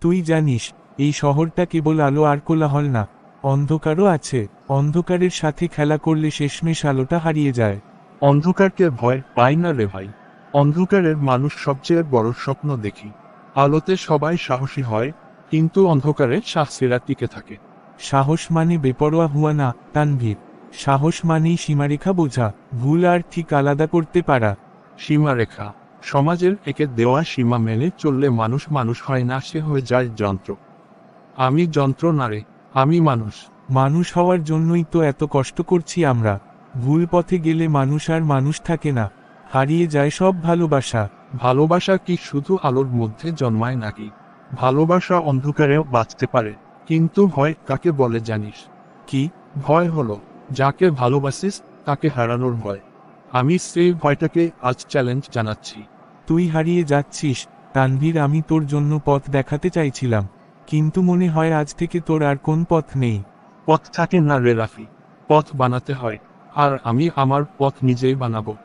তুই জানিস এই শহরটা কেবল আলো আর কোলাহল না অন্ধকারও আছে অন্ধকারের সাথে খেলা করলে শেষমেশ আলোটা হারিয়ে যায়। অন্ধকারকে ভয় পাই না রে ভাই। অন্ধকারের মানুষ সবচেয়ে বড় স্বপ্ন দেখি। আলোতে সবাই সাহসী হয় কিন্তু অন্ধকারে শাস্তিরা টিকে থাকে। সাহস মানে বেপরোয়া হুয়া না তানভীর। সাহস মানেই সীমারেখা বোঝা ভুল আর ঠিক আলাদা করতে পারা। সীমারেখা। সমাজের একে দেওয়া সীমা মেনে চললে মানুষ মানুষ হয় না, সে হয়ে যায় যন্ত্র। আমি যন্ত্র না রে, আমি মানুষ। মানুষ হওয়ার জন্যই তো এত কষ্ট করছি আমরা। ভুল পথে গেলে মানুষ আর মানুষ থাকে না। হারিয়ে যায় সব ভালোবাসা। ভালোবাসা কি শুধু আলোর মধ্যে জন্মায় নাকি? ভালোবাসা অন্ধকারেও বাঁচতে পারে। কিন্তু ভয় কাকে বলে জানিস? কি ভয় হলো? যাকে ভালোবাসিস, তাকে হারানোর ভয়। আমি সেই ভয়টাকে আজ চ্যালেঞ্জ জানাচ্ছি। তুই হারিয়ে যাচ্ছিস। তানভীর আমি তোর জন্য পথ দেখাতে চাইছিলাম। কিন্তু মনে হয় আজ থেকে তোর আর কোন পথ নেই। পথ থাকে না রে রাফি। পথ বানাতে হয়। আর আমি আমার পথ নিজেই বানাবো।